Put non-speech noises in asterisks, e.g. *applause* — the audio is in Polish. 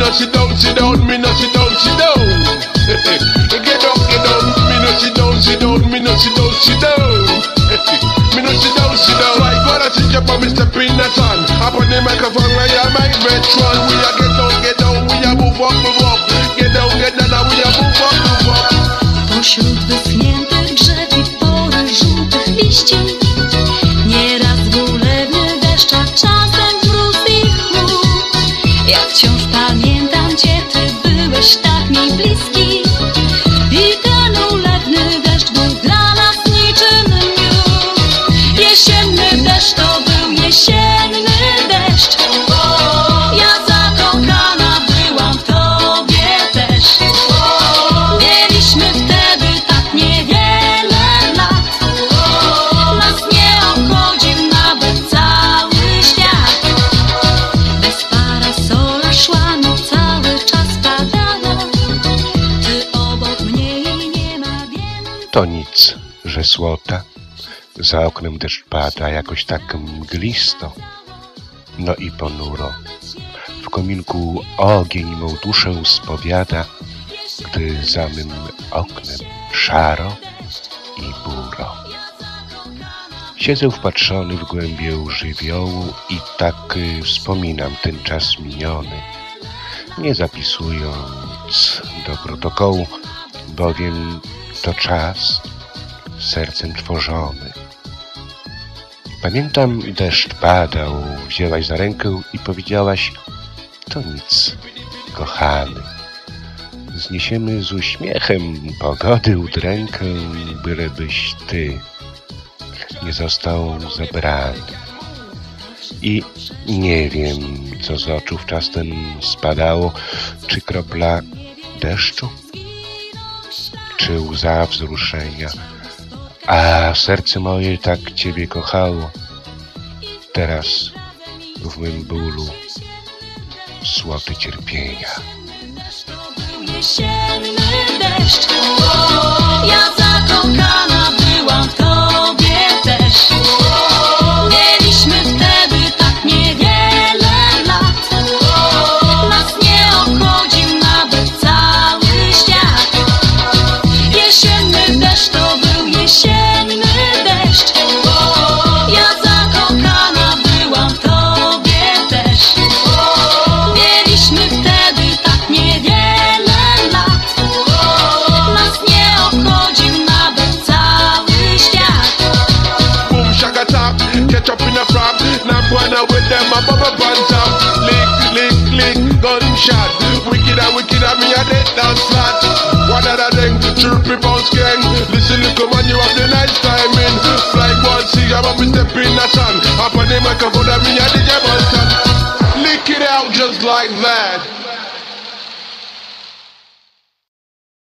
no sit down, sit down, me no sit down, sit down. *laughs* get down, get down, me no sit down, sit down, me no sit down, sit down. *laughs* me no sit down, sit down. Like God, I see your mommy step in the sun. Up on the microphone, I am my veteran. We a get down, To nic, że słota. Za oknem deszcz pada jakoś tak mglisto. No i ponuro. W kominku ogień mą duszę spowiada, gdy za mym oknem szaro i buro. Siedzę wpatrzony w głębię żywiołu i tak y, wspominam ten czas miniony, nie zapisując do protokołu, bowiem to czas sercem tworzony. Pamiętam, deszcz padał, wzięłaś za rękę i powiedziałaś, to nic, kochany. Zniesiemy z uśmiechem pogody udrękę, bylebyś ty nie został zabrany. I nie wiem, co z oczu wczas ten spadało, czy kropla deszczu, czy łza wzruszenia, a serce moje tak Ciebie kochało. Teraz w mym bólu słoty cierpienia. Now with them, a bubble pan top. Lick, lick, lick, gunshot. Wicked and wicked, and me a dead dance flat. One of thing, chirpy bounce gang. Listen, look, man, you have the nice timing. Fly one, see, I'm up step in the sun. Up on the microphone, and me a DJ Bolton. Lick it out just like that.